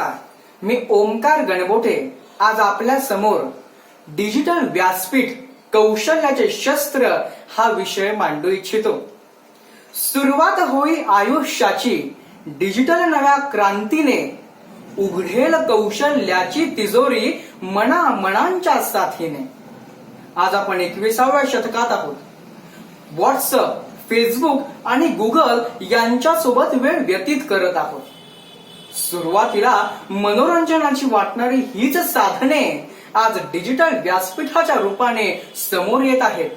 नमस्कार. मी ओमकार गणबोठे आज आपल्यासमोर डिजिटल व्यासपीठ कौशल्याचे शस्त्र हा विषय मांडू इच्छितो. सुरुवात होई आयुष्याची डिजिटल नव्या क्रांतीने उघडेल कौशल्याची तिजोरी मना मनांच्या साथीने. आज आपण एकविसाव्या शतकात आहोत. व्हॉट्सअप फेसबुक आणि गुगल यांच्या सोबत वेळ व्यतीत करत आहोत. सुरुवातीला मनोरंजनाची वाटणारी हीच साधने आज डिजिटल व्यासपीठाच्या रूपाने समोर येत आहेत.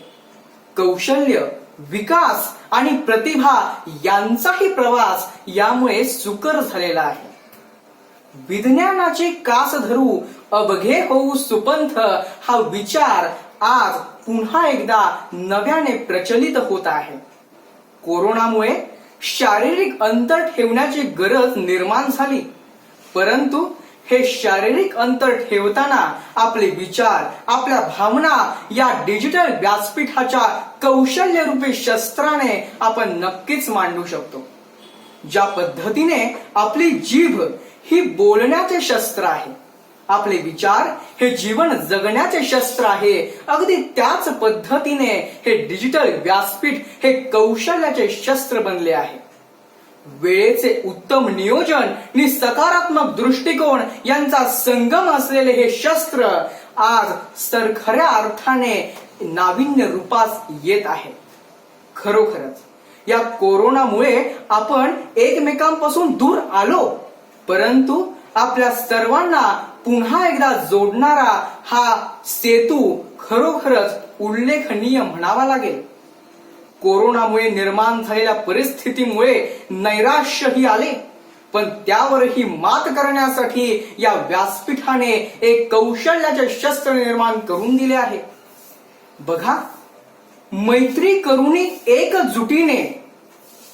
कौशल्य विकास आणि प्रतिभा यांचाही प्रवास यामुळे सुकर झालेला आहे. विज्ञानाची कास धरू अवघे होऊ सुपंथ हा विचार आज पुन्हा एकदा नव्याने प्रचलित होत आहे. कोरोनामुळे शारीरिक अंतर ठेवण्याची गरज निर्माण झाली. परंतु हे शारीरिक अंतर ठेवताना आपले विचार आपल्या भावना या डिजिटल व्यासपीठाच्या कौशल्यरूपी शस्त्राने आपण नक्कीच मांडू शकतो. ज्या पद्धतीने आपली जीभ ही बोलण्याचे शस्त्र आहे आपले विचार हे जीवन जगण्याचे शस्त्र आहे. अगदी त्याच पद्धतीने हे डिजिटल व्यासपीठ हे कौशल्याचे शस्त्र बनले आहे. वेळेचे उत्तम नियोजन आणि सकारात्मक दृष्टिकोन यांचा संगम असलेले हे शस्त्र आज सर खऱ्या अर्थाने नाविन्य रूपास येत आहे. खरोखरच या कोरोनामुळे आपण एकमेकांपासून दूर आलो परंतु आपल्या सर्वांना पुन्हा एकदा जोडणारा हा सेतू खरोखरच उल्लेखनीय म्हणावा लागेल. कोरोनामुळे निर्माण झालेल्या परिस्थितीमुळे नैराश्यही आले पण त्यावरही मात करण्यासाठी या व्यासपीठाने एक कौशल्याचे शस्त्र निर्माण करून दिले आहे. बघा मैत्री करुणी एकजुटीने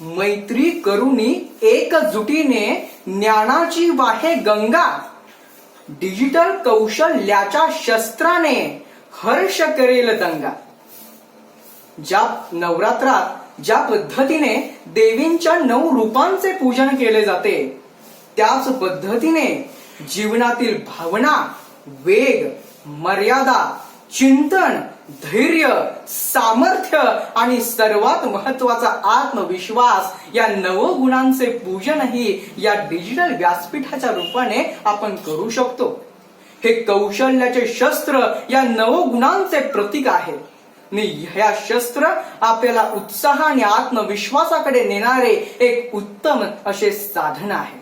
मैत्री करुणी एकजुटीने ज्ञानाची वाहे गंगा डिजिटल कौशल्याच्या शस्त्राने हर्ष करेल दंगा. ज्या नवरात्रात ज्या पद्धतीने देवींच्या नऊ रूपांचे पूजन केले जाते त्याच पद्धतीने जीवनातील भावना वेग मर्यादा चिंतन धैर्य सामर्थ्य आणि सर्वात महत्त्वाचा आत्मविश्वास या नवगुणांचे पूजनही या डिजिटल व्यासपीठाच्या रूपाने आपण करू शकतो. हे कौशल्याचे शस्त्र या नवगुणांचे प्रतीक आहे. आणि ह्या शस्त्र आपल्याला उत्साह आणि आत्मविश्वासाकडे नेणारे एक उत्तम असे साधन आहे.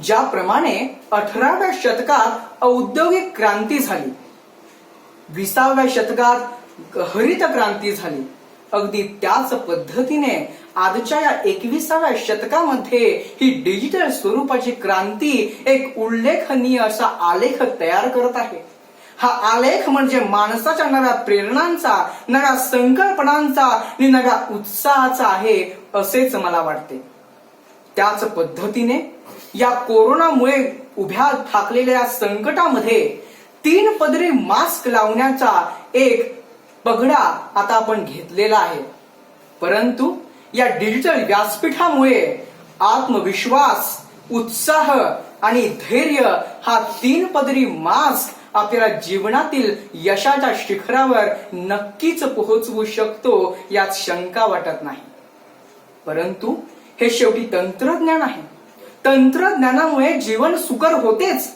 ज्याप्रमाणे अठराव्या शतकात औद्योगिक क्रांती झाली. विसाव्या शतकात हरित क्रांती झाली. अगदी त्याच पद्धतीने आजच्या या एकविसाव्या शतकामध्ये ही डिजिटल स्वरूपाची क्रांती एक उल्लेखनीय असा आलेख तयार करत आहे. हा आलेख म्हणजे माणसाच्या नव्या प्रेरणांचा नव्या संकल्पनांचा आणि नव्या उत्साहाचा आहे असेच मला वाटते. त्याच पद्धतीने या कोरोनामुळे उभ्या ठाकलेल्या संकटामध्ये तीन पदरी मास्क लावण्याचा एक पगडा आता आपण घेतलेला आहे. परंतु या डिजिटल व्यासपीठामुळे आत्मविश्वास उत्साह आणि धैर्य हा तीन पदरी मास्क आपल्याला जीवनातील यशाच्या शिखरावर नक्कीच पोहोचवू शकतो यात शंका वाटत नाही. परंतु हे शेवटी तंत्रज्ञान आहे. तंत्रज्ञानामुळे जीवन सुकर होतेच.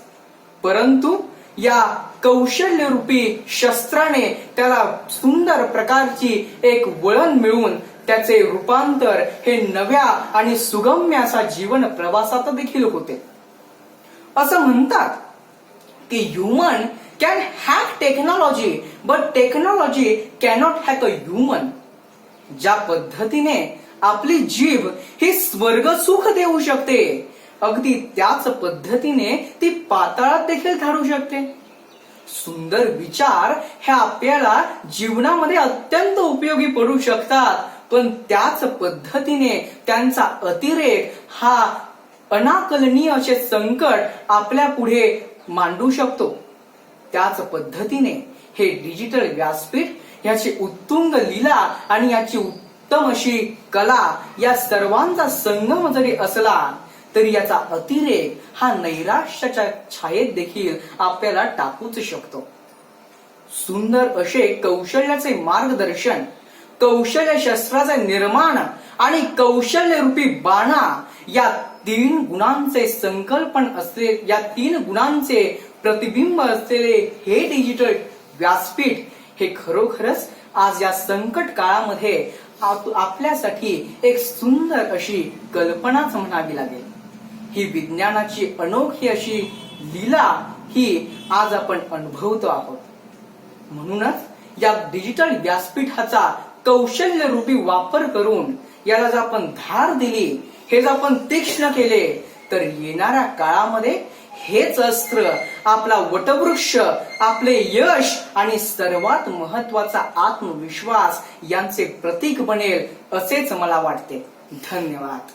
परंतु या कौशल्यरूपी शस्त्राने त्याला सुंदर प्रकारची एक वळण मिळवून त्याचे रूपांतर हे नव्या आणि सुगम्य असा जीवन प्रवासात देखील होते. असं म्हणतात की human can hack technology but technology cannot hack a human ज्या पद्धतीने आपली जीभ ही स्वर्ग सुख देऊ शकते अगदी त्याच पद्धतीने ती पाताळात देखील धाडू शकते. सुंदर विचार हे आपल्याला जीवनामध्ये अत्यंत उपयोगी पडू शकतात. पण त्याच पद्धतीने त्यांचा अतिरेक हा अनाकलनीय असे संकट आपल्या पुढे मांडू शकतो. त्याच पद्धतीने हे डिजिटल व्यासपीठ याची उत्तुंग लीला आणि याची उत्तम अशी कला या सर्वांचा संगम जरी असला तरी याचा अतिरेक हा नैराश्याच्या छायेत देखील आपल्याला टाकूच शकतो. सुंदर असे कौशल्याचे मार्गदर्शन कौशल्य शस्त्राचे निर्माण आणि कौशल्य रूपी बाणा या तीन गुणांचे संकल्पन असले या तीन गुणांचे प्रतिबिंब असलेले हे डिजिटल व्यासपीठ हे खरोखरच आज या संकट काळामध्ये आपल्यासाठी एक सुंदर अशी कल्पनाच म्हणावी लागेल. ही विज्ञानाची अनोखी अशी लीला ही आज आपण अनुभवतो आहोत. म्हणूनच या डिजिटल व्यासपीठाचा कौशल्य रूपी वापर करून याला जर आपण धार दिली हे जर आपण तीक्ष्ण केले तर येणाऱ्या काळामध्ये हेच अस्त्र आपला वटवृक्ष आपले यश आणि सर्वात महत्त्वाचा आत्मविश्वास यांचे प्रतीक बनेल असेच मला वाटते. धन्यवाद.